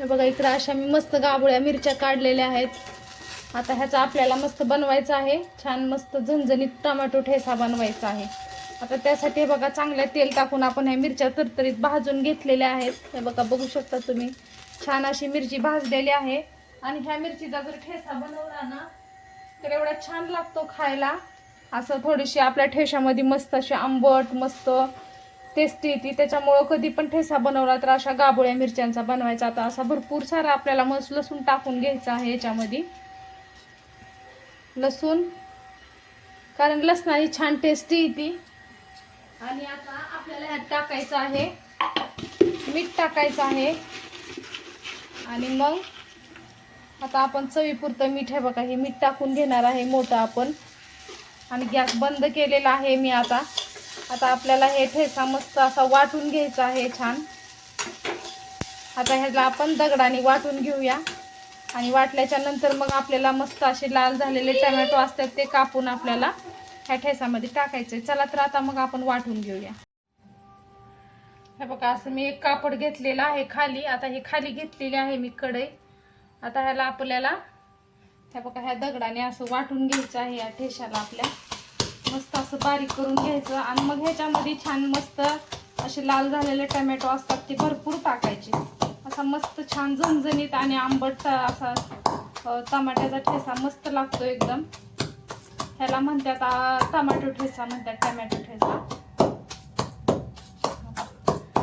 हे बघा इकडं अशा मी मस्त गाबोळ्या मिरच्या काढलेल्या आहेत. आता ह्याचा आपल्याला मस्त बनवायचा आहे. छान मस्त झणझणीत टमाटो ठेसा बनवायचा आहे. आता त्यासाठी हे बघा चांगल्या तेल टाकून आपण ह्या मिरच्या तरतरीत भाजून घेतलेल्या आहेत. हे बघा बघू शकता तुम्ही. छान अशी मिरची भाजलेली आहे. आणि ह्या मिरचीचा जर ठेसा बनवला ना तर एवढा छान लागतो खायला. असं थोडीशी आपल्या ठेशामध्ये मस्त अशी आंबट मस्त टेस्टी येते त्याच्यामुळं कधी पण ठेसा बनवला तर अशा गाबोळ्या मिरच्यांचा बनवायचा. आता असा भरपूर सारा आपल्याला मस लसूण टाकून घ्यायचा आहे याच्यामध्ये. लसूण कारण लसणाची छान टेस्टी येते. आणि आता आपल्याला ह्यात टाकायचं आहे मीठ टाकायचं आहे. आणि मग आता आपण चवीपुरतं मीठ आहे बघा हे मीठ टाकून घेणार आहे मोठं आपण. आणि गॅस बंद केलेला आहे मी आता. आता आपल्याला हे ठेसा मस्त असा वाटून घ्यायचा आहे छान. आता ह्याला आपण दगडाने वाटून घेऊया. आणि वाटल्याच्या नंतर मग आपल्याला मस्त असे लाल झालेले टमॅटो असतात ते कापून आपल्याला ह्या ठेसामध्ये टाकायचे. चला तर आता मग आपण वाटून घेऊया. हे बघा असं मी एक कापड घेतलेलं आहे खाली. आता हे खाली घेतलेली आहे मी कढई. आता ह्याला आपल्याला हे बघा ह्या दगडाने असं वाटून घ्यायचं आहे या ठेशाला आपल्या. मस्त असं बारीक करून घ्यायचं आणि मग ह्याच्यामध्ये छान मस्त असे लाल झालेले टमॅटो असतात ते भरपूर टाकायचे. असा मस्त छान झणझणीत आणि आंबट असा टमाट्याचा ठेसा मस्त लागतो एकदम. ह्याला म्हणतात टमाटो ठेसा म्हणतात टमॅटो ठेसा.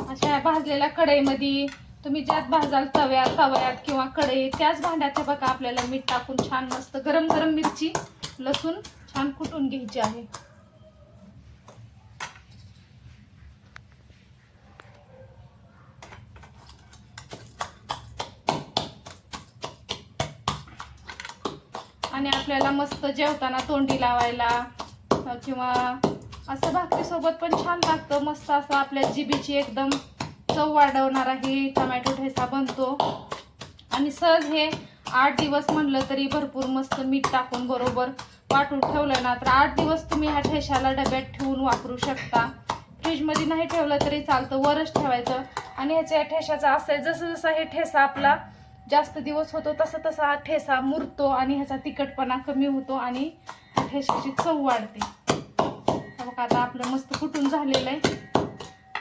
अशा या भाजलेल्या कढईमध्ये तुम्ही ज्यात भाजाल तव्यात तव्यात किंवा कढई त्याच भांड्यात हे बघा आपल्याला मीठ टाकून छान मस्त गरम गरम मिरची लसूण छान कुटून घ्यायची आहे? आणि आपल्याला मस्त जेवताना तोंडी लावायला किंवा असं भाकरीसोबत पण छान लागतं. मस्त असं आपल्या जिबीची एकदम चव वाढवणारा आहे टमॅटो ठेसा बनतो. आणि सहज हे आठ दिवस म्हणलं तरी भरपूर मस्त मीठ टाकून बरोबर वाटून ठेवलं ना तर आठ दिवस तुम्ही ह्या ठेशाला डब्यात ठेवून वापरू शकता. फ्रीजमध्ये नाही ठेवलं तरी चालतं वरच ठेवायचं. आणि ह्याच्या ठेशाचं असं आहे जसं जसं हे ठेसा आपला जास्त दिवस होतो तसं तसा हा ठेसा मुरतो आणि ह्याचा तिखटपणा कमी होतो आणि ठेशाची चव वाढते. बघा आता आपलं मस्त कुटून झालेलं आहे.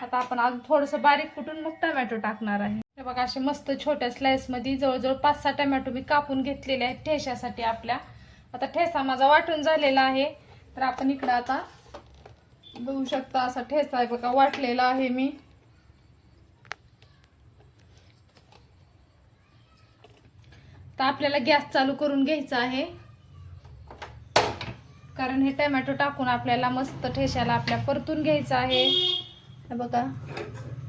आता आपण अजून थोडंसं बारीक कुटून मग टमॅटो टाकणार आहे. हे बघा असे मस्त छोट्या स्लाईसमध्ये जवळजवळ पाच सहा टमॅटो मी कापून घेतलेले आहेत ठेशासाठी आपल्या. आता ठेसा माझा वाटून झालेला आहे. तर आपण इकडं आता बघू शकता असा ठेसा आहे बघा वाटलेला आहे मी. तर आपल्याला गॅस चालू करून घ्यायचा आहे. कारण हे टमॅटो टाकून आपल्याला मस्त ठेशाला आपल्या परतून घ्यायचं आहे. बघा.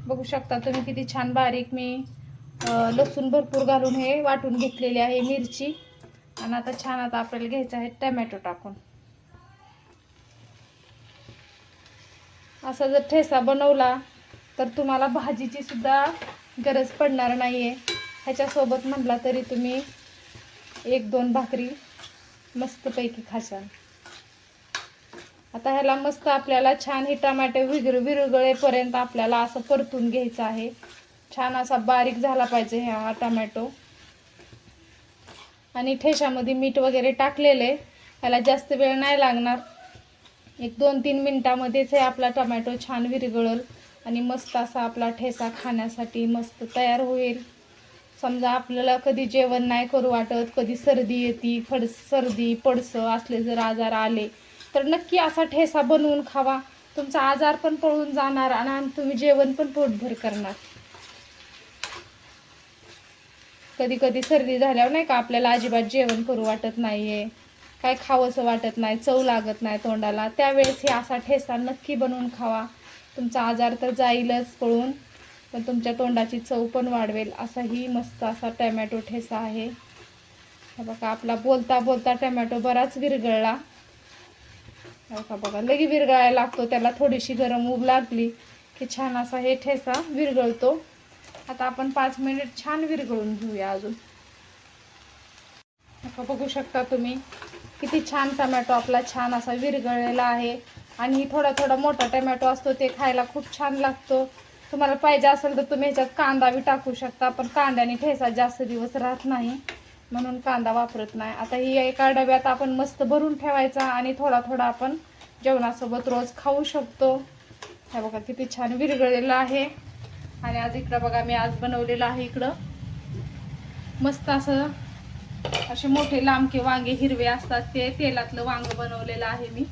बघू शकता तुम्ही किती छान बारीक मी लसूण भरपूर घालून हे वाटून घेतलेली आहे मिरची. आणि आता छान आता आपल्याला घ्यायचं आहे टमॅटो टाकून. असा जर ठेसा बनवला तर तुम्हाला भाजीची सुद्धा गरज पडणार नाही आहे ह्याच्यासोबत म्हटला तरी तुम्ही एक दोन भाकरी मस्तपैकी खाशाल. आता ह्याला मस्त आपल्याला छान हे टमाटे विगर विरगळेपर्यंत आपल्याला असं परतून घ्यायचं आहे. छान असा बारीक झाला पाहिजे हा टमॅटो. आणि ठेशामध्ये मीठ वगैरे टाकलेले ह्याला जास्त वेळ नाही लागणार. एक दोन तीन मिनटामध्येच हे आपला टमॅटो छान विरगळल आणि मस्त असा आपला ठेसा खाण्यासाठी मस्त तयार होईल. समजा आपल्याला कधी जेवण नाही करू वाटत कधी सर्दी येते फडस सर्दी पडसं असले जर आजार आले तर नक्की असा ठेसा बनवून खावा. तुमचा आजार पण पळून जाणार आणि तुम्ही जेवण पण पोटभर करणार. कधी कधी सर्दी झाल्यावर नाही का आपल्याला अजिबात जेवण करू वाटत नाहीये. काय खावंसं वाटत नाही चव लागत नाही तोंडाला. त्यावेळेस हे असा ठेसा नक्की बनवून खावा. तुमचा आजार तर जाईलच पळून पण तुमच्या तोंडाची चव पण वाढवेल. असाही मस्त असा टॅमॅटो ठेसा आहे. बघा आपला बोलता बोलता टॅमॅटो बराच विरगळला का बघा लगे विरगळायला लागतो त्याला. थोडीशी गरम ऊब लागली की छान असा हे ठेसा विरगळतो आता आपण पाच मिनिट छान विरगळून घेऊया अजून. आता बघू शकता तुम्ही किती छान टमॅटो आपला छान असा विरगळलेला आहे. आणि थोडा थोडा मोठा टमॅटो असतो ते खायला खूप छान लागतो. तुम्हाला पाहिजे असेल तर तुम्ही ह्याच्यात कांदा बी टाकू शकता पण कांद्याने ठेसा जास्त दिवस राहत नाही. म्हणून कांदा वापरत नाही. आता ही एका डब्यात आपण मस्त भरून ठेवायचा आणि थोडा थोडा आपण जेवणासोबत रोज खाऊ शकतो. हे बघा किती छान विरघळलेलं आहे. आणि आज इकडं बघा मी आज बनवलेलं आहे इकडं. मस्त असं असे मोठे लांबके वांगे हिरवे असतात ते तेलातलं वांग बनवलेलं आहे मी.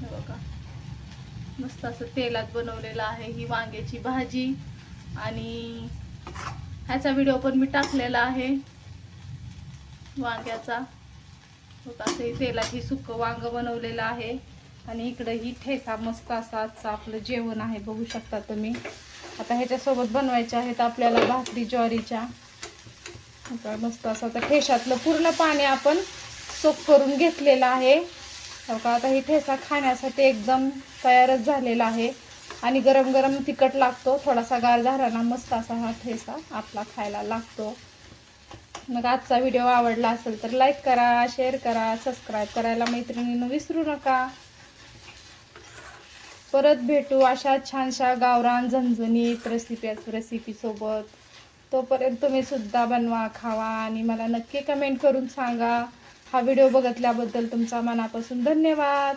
हे बघा. मस्त असं तेलात बनवलेलं आहे ही वांग्याची भाजी. आणि ह्याचा व्हिडिओ पण मी टाकलेला आहे. वांग्याचा. असं हे तेलात सुकं वांग बनवलेलं आहे. आणि इकडं ही ठेसा मस्त असा आजचं आपलं जेवण आहे बघू शकता तुम्ही. आता ह्याच्यासोबत बनवायचे आहेत आपल्याला भाकरी ज्वारीच्या. आता मस्त असं आता ठेशातलं पूर्ण पाणी आपण सोक करून घेतलेलं आहे. का आता ही ठेसा खाण्यासाठी एकदम तयारच झालेला आहे. आणि गरम गरम तिखट लागतो. थोडासा गार झाला ना मस्त असा हा ठेसा आपला खायला लागतो. मग आजचा व्हिडिओ आवडला असेल तर लाईक करा शेअर करा सबस्क्राईब करायला मैत्रिणीनं विसरू नका. परत भेटू अशा छानशा गावरान झणझणीत रेसिपी रेसिपीसोबत तोपर्यंत तुम्ही सुद्धा बनवा खावा आणि मला नक्की कमेंट करून सांगा. हा व्हिडिओ बघितल्याबद्दल तुमचा मनापासून धन्यवाद.